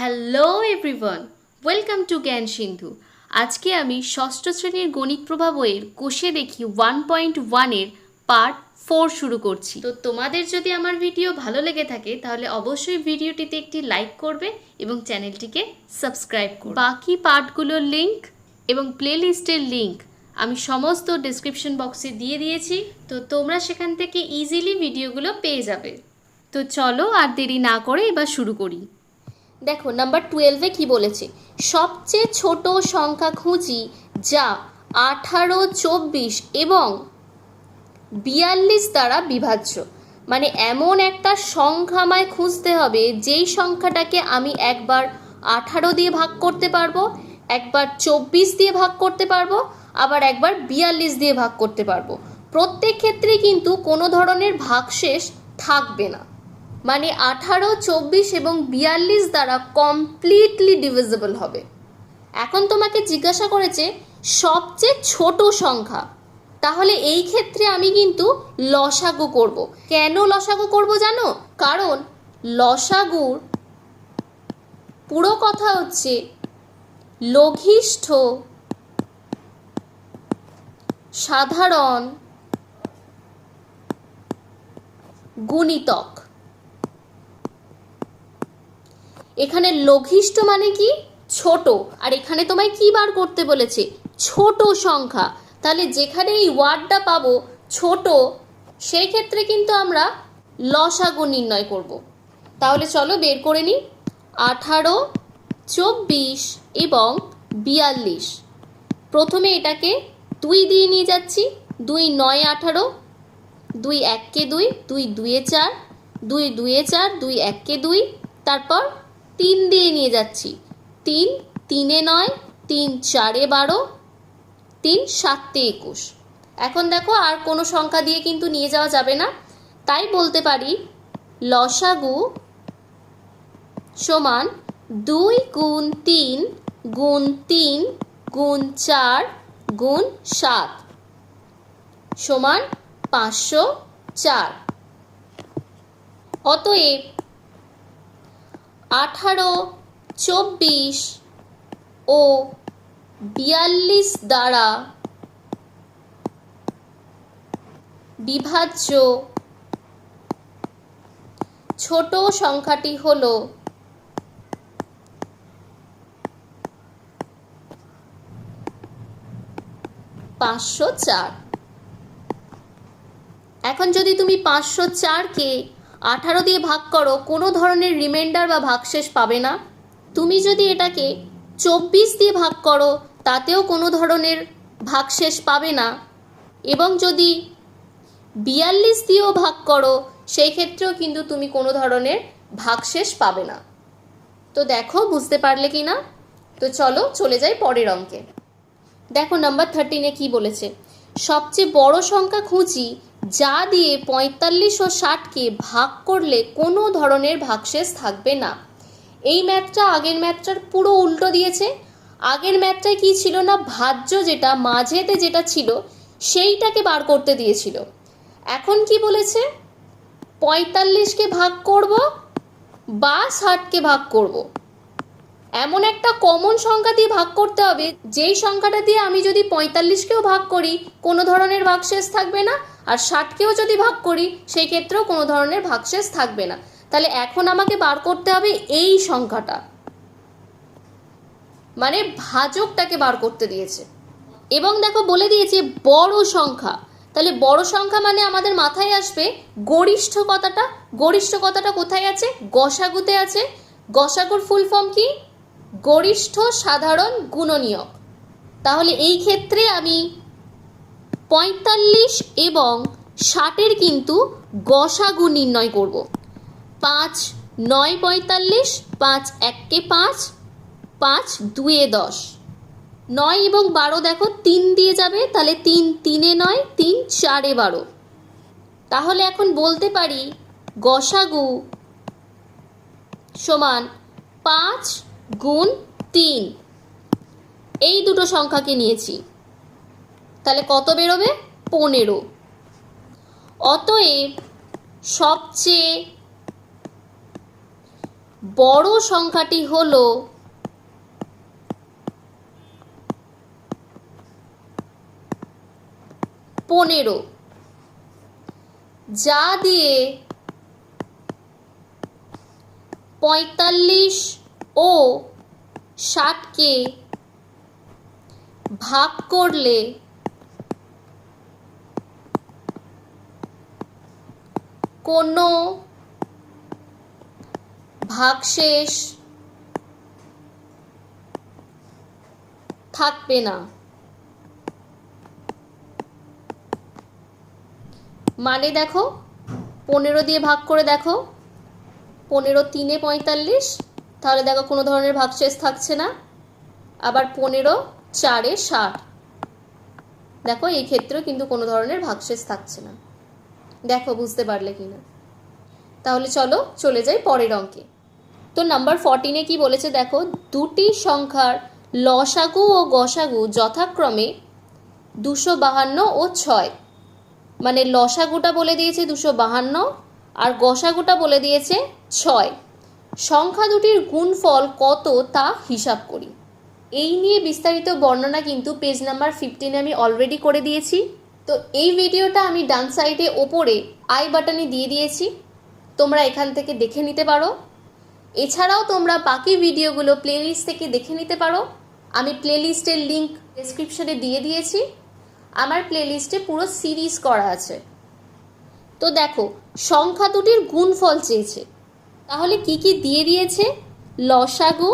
Hello everyone, welcome to জ্ঞান সিন্ধু। আজকে আমি ষষ্ঠ শ্রেণির গণিত প্রভা বইয়ের কোষে দেখি ওয়ান পয়েন্ট ওয়ানের পার্ট ফোর শুরু করছি। তো তোমাদের যদি আমার ভিডিও ভালো লেগে থাকে, তাহলে অবশ্যই ভিডিওটিতে একটি লাইক করবে এবং চ্যানেলটিকে সাবস্ক্রাইব করবে। বাকি পার্টগুলোর লিঙ্ক এবং প্লেলিস্টের লিঙ্ক আমি সমস্ত ডিসক্রিপশন বক্সে দিয়ে দিয়েছি। তো তোমরা সেখান থেকে ইজিলি ভিডিওগুলো পেয়ে যাবে। তো চলো আর দেরি না করে এবার শুরু করি। দেখো নাম্বার টুয়েলভে কি বলেছে? সবচেয়ে ছোট সংখ্যা খুঁজি যা আঠারো, চব্বিশ এবং বিয়াল্লিশ দ্বারা বিভাজ্য। মানে এমন একটা সংখ্যা আমায় খুঁজতে হবে, যেই সংখ্যাটাকে আমি একবার আঠারো দিয়ে ভাগ করতে পারব, একবার চব্বিশ দিয়ে ভাগ করতে পারব, আবার একবার বিয়াল্লিশ দিয়ে ভাগ করতে পারব। প্রত্যেক ক্ষেত্রে কিন্তু কোনো ধরনের ভাগশেষ থাকবে না। মানে আঠারো, চব্বিশ এবং বিয়াল্লিশ দ্বারা কমপ্লিটলি ডিভিজিবল হবে। এখন তোমাকে জিজ্ঞাসা করেছে, সবচেয়ে ছোট সংখ্যা। তাহলে এই ক্ষেত্রে আমি কিন্তু লসাগু করব। কেন লসাগু করব জানো? কারণ লসাগুর পুরো কথা হচ্ছে লঘিষ্ঠ, সাধারণ, গুণিতক। এখানে লঘিষ্ঠ মানে কি? ছোট। আর এখানে তোমায় কি বার করতে বলেছে? ছোট সংখ্যা। তাহলে যেখানে এই ওয়ার্ডটা পাবো, ছোট, সেই ক্ষেত্রে কিন্তু আমরা লসাগু নির্ণয় করব। তাহলে চলো বের করে নিই। আঠারো, চব্বিশ এবং বিয়াল্লিশ। প্রথমে এটাকে দুই দিয়ে নিয়ে যাচ্ছি। দুই নয় আঠারো, দুই এককে দুই দুই দুয়ে চার, দুই দুয়ে চার, দুই এককে দুই, তারপর তিন দিয়ে নিয়ে যাচ্ছি। তিন, তিনে নয়, তিন চারে বারো, তিন সাতে একুশ। এখন দেখো আর কোনো সংখ্যা দিয়ে কিন্তু নিয়ে যাওয়া যাবে না। তাই বলতে পারি লসাগু সমান দুই গুণ তিন গুণ তিন গুণ চার গুণ সাত সমান পাঁচশো চার। অতএব আঠারো, চব্বিশ ও বিয়াল্লিশ দ্বারা বিভাজ্য। ছোট সংখ্যাটি হল পাঁচশো চার। এখন যদি তুমি পাঁচশো চারকে আঠারো দিয়ে ভাগ করো, কোনো ধরনের রিমাইন্ডার বা ভাগশেষ পাবে না। তুমি যদি এটাকে চব্বিশ দিয়ে ভাগ করো, তাতেও কোনো ধরনের ভাগশেষ পাবে না। এবং যদি বিয়াল্লিশ দিয়েও ভাগ করো, সেই ক্ষেত্রেও কিন্তু তুমি কোনো ধরনের ভাগশেষ পাবে না। তো দেখো, বুঝতে পারলে কি না? তো চলো, চলে যাই পরের অঙ্কে। দেখো নাম্বার থার্টিনে কি বলেছে? সবচেয়ে বড় সংখ্যা খুঁজি যা দিয়ে পঁয়তাল্লিশ ও ষাটকে ভাগ করলে কোনো ধরনের ভাগশেষ থাকবে না। এই ম্যাথটা আগের ম্যাথটার পুরো উল্টো দিয়েছে। আগের ম্যাথটায় কি ছিল না? ভাজ্য যেটা, মাঝেতে যেটা ছিল, সেইটাকে বার করতে দিয়েছিল। এখন কি বলেছে? পঁয়তাল্লিশকে ভাগ করব বা ষাটকে ভাগ করব। এমন একটা কমন সংখ্যা দিয়ে ভাগ করতে হবে, যেই সংখ্যাটা দিয়ে আমি যদি পঁয়তাল্লিশকেও ভাগ করি, কোনো ধরনের ভাগশেষ থাকবে না, আর ষাটকেও যদি ভাগ করি, সেই ক্ষেত্রেও কোনো ধরনের ভাগশেষ থাকবে না। তাহলে এখন আমাকে বার করতে হবে এই সংখ্যাটা। মানে ভাজকটাকে বার করতে দিয়েছে। এবং দেখো বলে দিয়েছে বড় সংখ্যা। তাহলে বড় সংখ্যা মানে আমাদের মাথায় আসবে গরিষ্ঠ কথাটা গরিষ্ঠ কথাটা কোথায় আছে? গসাগুতে আছে। গসাগুর ফুল ফর্ম কি? গরিষ্ঠ, সাধারণ, গুণনীয়ক। তাহলে এই ক্ষেত্রে আমি পঁয়তাল্লিশ এবং ষাটের কিন্তু গসাগু নির্ণয় করব। পাঁচ নয় পঁয়তাল্লিশ, পাঁচ এককে পাঁচ পাঁচ দুয়ে দশ। নয় এবং বারো দেখো, তিন দিয়ে যাবে, তাহলে তিন তিনে নয়, তিন চারে বারো। তাহলে এখন বলতে পারি গসাগু সমান পাঁচ গুণ তিন। এই দুটো সংখ্যাকে নিয়েছি। তাহলে কত বেরোবে? পনেরো। অতএব সবচেয়ে বড় সংখ্যাটি হলো পনেরো। যা দিয়ে পঁয়তাল্লিশ ও ষাটকে ভাগ করলে কোনো ভাগশেষ থাকবে না। মানে দেখো, পনেরো দিয়ে ভাগ করে দেখো, পনেরো তিনে পঁয়তাল্লিশ তাহলে দেখো কোনো ধরনের ভাগশেষ থাকছে না। আবার পনেরো, চারে ষাট। দেখো এই ক্ষেত্রেও কিন্তু কোনো ধরনের ভাগশেষ থাকছে না। দেখো, বুঝতে পারলে কি না তাহলে চলো চলে যাই পরের অঙ্কে। তো নাম্বার ফর্টিনে কি বলেছে দেখো, দুটি সংখ্যার লসাগু ও গসাগু যথাক্রমে দুশো বাহান্ন ও ছয়। মানে লসাগুটা বলে দিয়েছে দুশো বাহান্ন আর গসাগুটা বলে দিয়েছে ছয়। সংখ্যা দুটির গুণফল কত তা হিসাব করি। এই নিয়ে বিস্তারিত বর্ণনা কিন্তু পেজ নাম্বার ফিফটিনে আমি অলরেডি করে দিয়েছি। তো এই ভিডিওটা আমি ডান সাইডে ওপরে আই বাটনে দিয়ে দিয়েছি। তোমরা এখান থেকে দেখে নিতে পারো। এছাড়াও তোমরা বাকি ভিডিওগুলো প্লেলিস্ট থেকে দেখে নিতে পারো। আমি প্লেলিস্টের লিংক ডেসক্রিপশনে দিয়ে দিয়েছি। আমার প্লেলিস্টে পুরো সিরিজ করা আছে। তো দেখো, সংখ্যা দুটির গুণফল চেয়েছে। তাহলে কি কি দিয়ে দিয়েছে? লসাগু,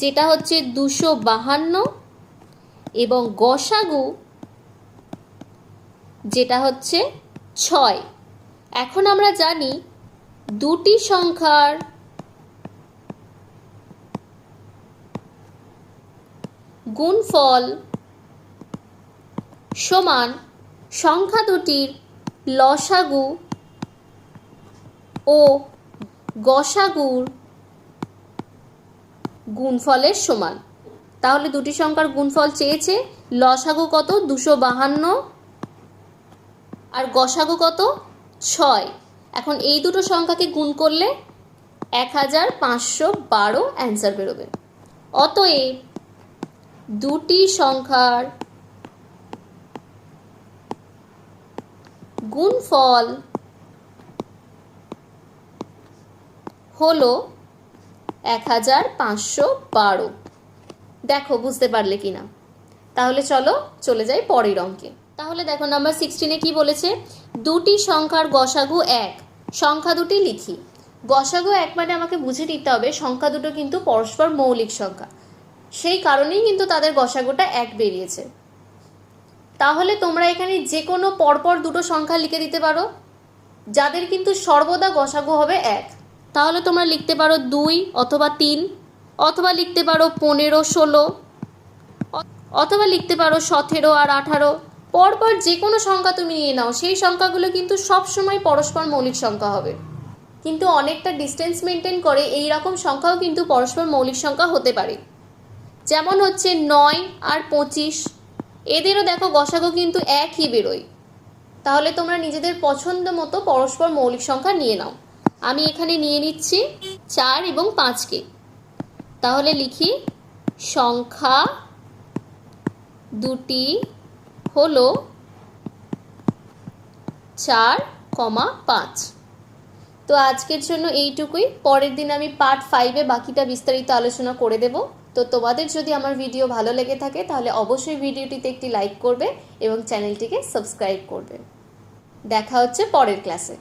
যেটা হচ্ছে দুশো বাহান্ন, এবং গসাগু, যেটা হচ্ছে ছয়। এখন আমরা জানি দুটি সংখ্যার গুণফল সমান সংখ্যা দুটির লসাগু ও গসাগুর গুণফলের সমান। তাহলে দুটি সংখ্যার গুণফল চেয়েছে, লসাগু কত? দুশো বাহান্ন। আর গসাগু কত? ছয়। এখন এই দুটো সংখ্যাকে গুণ করলে এক হাজার পাঁচশো বারো অ্যান্সার বেরোবে। অতএব দুটি সংখ্যার গুণফল হলো এক হাজার পাঁচশো বারো। দেখো, বুঝতে পারলে কি না? তাহলে চলো চলে যাই পরের অঙ্কে। তাহলে দেখো নাম্বার সিক্সটিনে কি বলেছে? দুটি সংখ্যার গসাগু এক, সংখ্যা দুটি লিখি। গসাগু এক মানে আমাকে বুঝে দিতে হবে, সংখ্যা দুটো কিন্তু পরস্পর মৌলিক সংখ্যা। সেই কারণেই কিন্তু তাদের গসাগুটা এক বেরিয়েছে। তাহলে তোমরা এখানে যে কোনো পরপর দুটো সংখ্যা লিখে দিতে পারো। যাদের কিন্তু সর্বদা গসাগু হবে এক। তাহলে তোমরা লিখতে পারো দুই অথবা তিন, অথবা লিখতে পারো পনেরো, ষোলো, অথবা লিখতে পারো সতেরো আর আঠারো। পরপর যে কোনো সংখ্যা তুমি নিয়ে নাও, সেই সংখ্যাগুলো কিন্তু সব সময় পরস্পর মৌলিক সংখ্যা হবে। কিন্তু অনেকটা ডিস্টেন্স মেনটেন করে এই রকম সংখ্যাও কিন্তু পরস্পর মৌলিক সংখ্যা হতে পারে। যেমন হচ্ছে নয় আর পঁচিশ। এদেরও দেখো গসাগু কিন্তু একই বেরোয়। তাহলে তোমরা নিজেদের পছন্দ মতো পরস্পর মৌলিক সংখ্যা নিয়ে নাও। আমি এখানে নিয়ে নিচ্ছি চার এবং পাঁচকে। তাহলে লিখি, সংখ্যা দুটি হলো চার কমা পাঁচ। তো আজকের জন্য এইটুকুই। পরের দিন আমি পার্ট ফাইভে বাকিটা বিস্তারিত আলোচনা করে দেব। তো তোমাদের যদি আমার ভিডিও ভালো লেগে থাকে, তাহলে অবশ্যই ভিডিওটিতে একটি লাইক করবে এবং চ্যানেলটিকে সাবস্ক্রাইব করবে। দেখা হচ্ছে পরের ক্লাসে